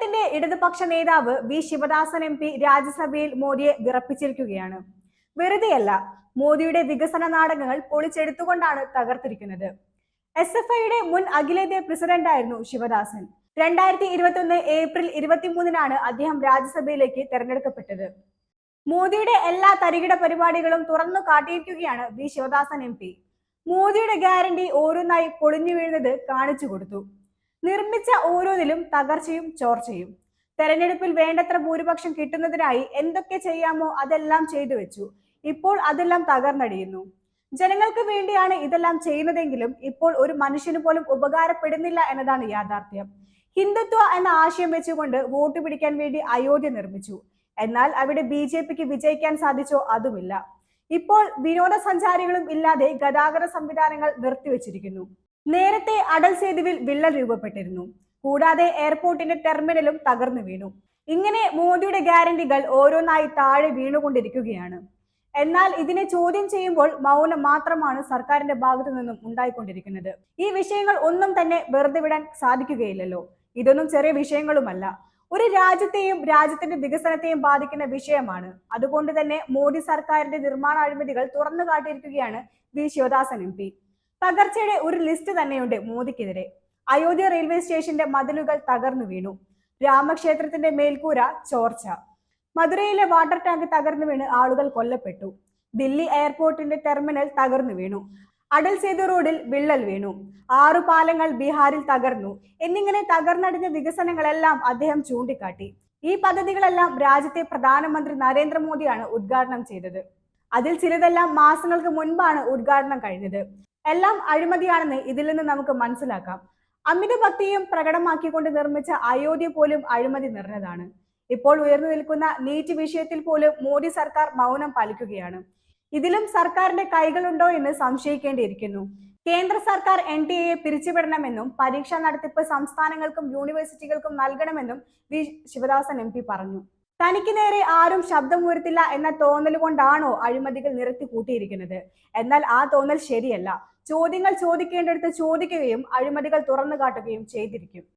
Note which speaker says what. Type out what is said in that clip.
Speaker 1: കേരളത്തിന്റെ ഇടതുപക്ഷ നേതാവ് വി ശിവദാസൻ എം പി രാജ്യസഭയിൽ മോദിയെ വിറപ്പിച്ചിരിക്കുകയാണ്. വെറുതെയല്ല മോദിയുടെ വികസന നാടകങ്ങൾ പൊളിച്ചെടുത്തുകൊണ്ടാണ് തകർത്തിരിക്കുന്നത്. എസ് എഫ് ഐയുടെ മുൻ അഖിലേന്ത്യാ പ്രസിഡന്റായിരുന്നു ശിവദാസൻ. രണ്ടായിരത്തി ഇരുപത്തി ഏപ്രിൽ ഇരുപത്തിമൂന്നിനാണ് അദ്ദേഹം രാജ്യസഭയിലേക്ക് തെരഞ്ഞെടുക്കപ്പെട്ടത്. മോദിയുടെ എല്ലാ തരികിട പരിപാടികളും തുറന്നു കാട്ടിയിരിക്കുകയാണ് വി ശിവദാസൻ എം മോദിയുടെ ഗ്യാരണ്ടി ഓരോന്നായി പൊളിഞ്ഞു വീഴുന്നത് കാണിച്ചു കൊടുത്തു. നിർമ്മിച്ച ഓരോന്നിലും തകർച്ചയും ചോർച്ചയും. തെരഞ്ഞെടുപ്പിൽ വേണ്ടത്ര ഭൂരിപക്ഷം കിട്ടുന്നതിനായി എന്തൊക്കെ ചെയ്യാമോ അതെല്ലാം ചെയ്തു വെച്ചു. ഇപ്പോൾ അതെല്ലാം തകർന്നടിയുന്നു. ജനങ്ങൾക്ക് വേണ്ടിയാണ് ഇതെല്ലാം ചെയ്യുന്നതെങ്കിലും ഇപ്പോൾ ഒരു മനുഷ്യന് പോലും ഉപകാരപ്പെടുന്നില്ല എന്നതാണ് യാഥാർത്ഥ്യം. ഹിന്ദുത്വ എന്ന ആശയം വെച്ചുകൊണ്ട് വോട്ട് പിടിക്കാൻ വേണ്ടി അയോധ്യ നിർമ്മിച്ചു. എന്നാൽ അവിടെ ബി ജെ പിക്ക് വിജയിക്കാൻ സാധിച്ചോ അതുമില്ല. ഇപ്പോൾ വിനോദസഞ്ചാരികളും ഇല്ലാതെ ഗതാഗത സംവിധാനങ്ങൾ നിർത്തിവെച്ചിരിക്കുന്നു. നേരത്തെ അടൽ സേതുവിൽ വിള്ളൽ രൂപപ്പെട്ടിരുന്നു. കൂടാതെ എയർപോർട്ടിന്റെ ടെർമിനലും തകർന്നു വീണു. ഇങ്ങനെ മോദിയുടെ ഗ്യാരണ്ടികൾ ഓരോന്നായി താഴെ വീണുകൊണ്ടിരിക്കുകയാണ്. എന്നാൽ ഇതിനെ ചോദ്യം ചെയ്യുമ്പോൾ മൗനം മാത്രമാണ് സർക്കാരിന്റെ ഭാഗത്തു നിന്നും ഉണ്ടായിക്കൊണ്ടിരിക്കുന്നത്. ഈ വിഷയങ്ങൾ ഒന്നും തന്നെ വെറുതെ വിടാൻ സാധിക്കുകയില്ലല്ലോ. ഇതൊന്നും ചെറിയ വിഷയങ്ങളുമല്ല. ഒരു രാജ്യത്തെയും രാജ്യത്തിന്റെ വികസനത്തെയും ബാധിക്കുന്ന വിഷയമാണ്. അതുകൊണ്ട് തന്നെ മോദി സർക്കാരിന്റെ നിർമ്മാണ അഴിമതികൾ തുറന്നു കാട്ടിയിരിക്കുകയാണ് വി. ശിവദാസൻ എം തകർച്ചയുടെ ഒരു ലിസ്റ്റ് തന്നെയുണ്ട് മോദിക്കെതിരെ. അയോധ്യ റെയിൽവേ സ്റ്റേഷന്റെ മതിലുകൾ തകർന്നു വീണു. രാമക്ഷേത്രത്തിന്റെ മേൽക്കൂര ചോർച്ച. മധുരയിലെ വാട്ടർ ടാങ്ക് തകർന്നു വീണ് ആളുകൾ കൊല്ലപ്പെട്ടു. ദില്ലി എയർപോർട്ടിന്റെ ടെർമിനൽ തകർന്നു വീണു. അടൽ സേതു റോഡിൽ വിള്ളൽ വീണു. ആറു പാലങ്ങൾ ബീഹാറിൽ തകർന്നു. എന്നിങ്ങനെ തകർന്നടിഞ്ഞ വികസനങ്ങളെല്ലാം അദ്ദേഹം ചൂണ്ടിക്കാട്ടി. ഈ പദ്ധതികളെല്ലാം രാജ്യത്തെ പ്രധാനമന്ത്രി നരേന്ദ്രമോദിയാണ് ഉദ്ഘാടനം ചെയ്തത്. അതിൽ ചിലതെല്ലാം മാസങ്ങൾക്ക് മുൻപാണ് ഉദ്ഘാടനം കഴിഞ്ഞത്. എല്ലാം അഴിമതിയാണെന്ന് ഇതിൽ നിന്ന് നമുക്ക് മനസ്സിലാക്കാം. അമിത ഭക്തിയും പ്രകടമാക്കിക്കൊണ്ട് നിർമ്മിച്ച അയോധ്യ പോലും അഴിമതി നിറഞ്ഞതാണ്. ഇപ്പോൾ ഉയർന്നു നിൽക്കുന്ന നീറ്റ് വിഷയത്തിൽ പോലും മോദി സർക്കാർ മൗനം പാലിക്കുകയാണ്. ഇതിലും സർക്കാരിന്റെ കൈകളുണ്ടോ എന്ന് സംശയിക്കേണ്ടിയിരിക്കുന്നു. കേന്ദ്ര സർക്കാർ എൻ ടി എയെ പിരിച്ചുവിടണമെന്നും പരീക്ഷാ നടത്തിപ്പ് സംസ്ഥാനങ്ങൾക്കും യൂണിവേഴ്സിറ്റികൾക്കും നൽകണമെന്നും വി. ശിവദാസൻ എം പറഞ്ഞു. തനിക്ക് നേരെ ആരും ശബ്ദം ഉയർത്തില്ല എന്ന തോന്നൽ കൊണ്ടാണോ അഴിമതികൾ നിരത്തി കൂട്ടിയിരിക്കുന്നത്? എന്നാൽ ആ തോന്നൽ ശരിയല്ല. ചോദ്യങ്ങൾ ചോദിക്കേണ്ടടുത്ത് ചോദിക്കുകയും അഴിമതികൾ തുറന്നു കാട്ടുകയും ചെയ്തിരിക്കും.